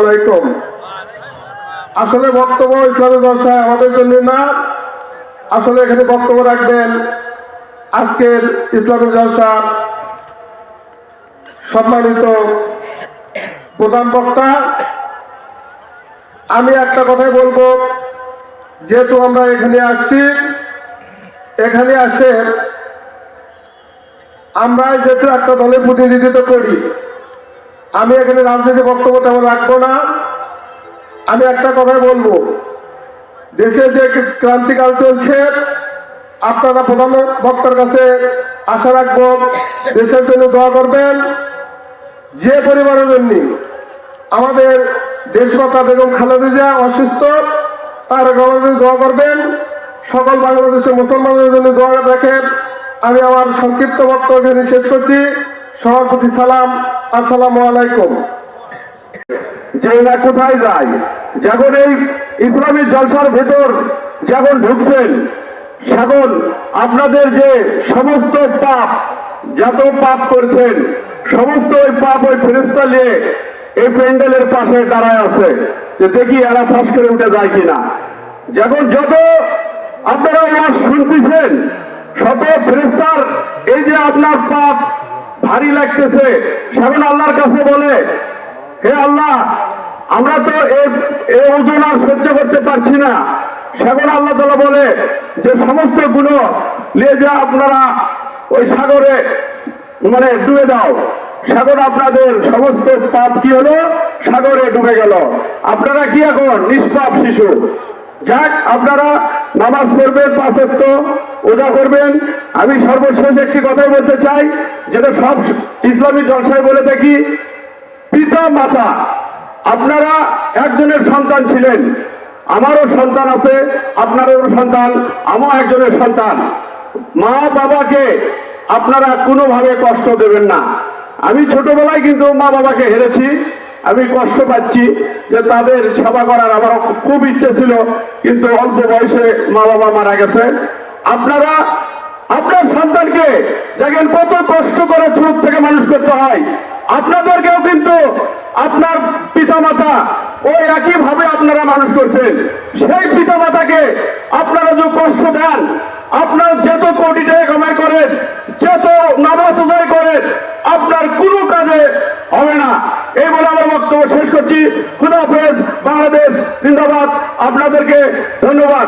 আলাইকুম। আসলে বক্তব্য ইসলামী দর্শায় আমাদের জন্য না, আসলে এখানে বক্তব্য রাখবেন আজকের ইসলামী জলসা সম্মানিত প্রধান বক্তা। আমি একটা কথাই বলব, যেহেতু আমরা এখানে আসছি, এখানে আসে আমরা যেহেতু একটা দলের প্রতিনিধিত্ব করি আমি এখানে রাজনীতি বক্তব্য তেমন রাখব না। আমি একটা কথাই বলব। দেশে যে ক্রান্তিকাল চলছে, আপনারা প্রধান বক্তার কাছে আশা রাখব দেশের জন্য দোয়া করবেন। যে পরিবারের জন্য আমাদের দেশমাতা বেগম খালেদা অসুস্থ, তার গভর্নমেন্ট দোয়া করবেন। সকল বাংলাদেশের মুসলমানদের জন্য দোয়া রাখেন। আমি আমার সংক্ষিপ্ত বক্তব্য শেষ করছি। সবার প্রতি সালাম। আসসালামু আলাইকুম। কোথায় যায়? যখন এই ইসলামী জলসার ভেতর যখন ঢুকছেন, তখন আপনাদের যে সমস্ত পাপ, যত পাপ করছেন, সমস্ত ওই পাপ ওই ফেরিস্তা নিয়ে এই প্যান্ডেলের পাশে দাঁড়ায় আছে। যে দেখি এরা ফাঁস করে উঠে যায় কিনা। যখন যত আপনারা শুনতেছেন, শত ফেরিস্তার এই যে আপনার পাপ ভারী লাগতেছে। সেখন আল্লাহর কাছে বলে, হে আল্লাহ, আমরা তো এই ওজন আর সহ্য করতে পারছি না। সেখন আল্লাহ তালা বলে, যে সমস্ত গুণ নিয়ে যা আপনারা ওই সাগরে মানে ডুবে দাও। সাগর আপনাদের সমস্ত পাপ কি হলো? সাগরে ডুবে গেল। আপনারা কি এখন নিষ্পাপ শিশু? যাক, আপনারা নামাজ পড়বেন পাঁচত্ব ওজা করবেন। আমি সর্বশেষ একটি কথাই বলতে চাই, যেটা সব ইসলামী জলসায় বলে থাকি, পিতা, মাতা, আপনারা একজনের সন্তান ছিলেন, আমারও সন্তান আছে, আপনারও সন্তান আমার একজনের সন্তান। মা বাবাকে আপনারা কোনোভাবে কষ্ট দেবেন না। আমি ছোটবেলায় কিন্তু মা বাবাকে হেরেছি আমি কষ্ট পাচ্ছি যে তাদের সেবা করার আমার খুব ইচ্ছে ছিল, কিন্তু অল্প বয়সে মা বাবা মারা গেছে। আপনারা, আপনার সন্তানকে দেখেন কত কষ্ট করে ছোট থেকে মানুষ করতে হয়। আপনাদেরকেও কিন্তু আপনার পিতামাতা ওই একই ভাবে আপনারা মানুষ করছেন। সেই পিতামাতাকে আপনারা যে কষ্ট দেন আপনার যত কোটি টাকা কামাই করেন, যত নামাজ উদয় করেন, আপনার কোনো কাজে হবে না। এই বলে আমার বক্তব্য শেষ করছি। খুদাফেজ বাংলাদেশ, জিন্দাবাদ। আপনাদেরকে ধন্যবাদ।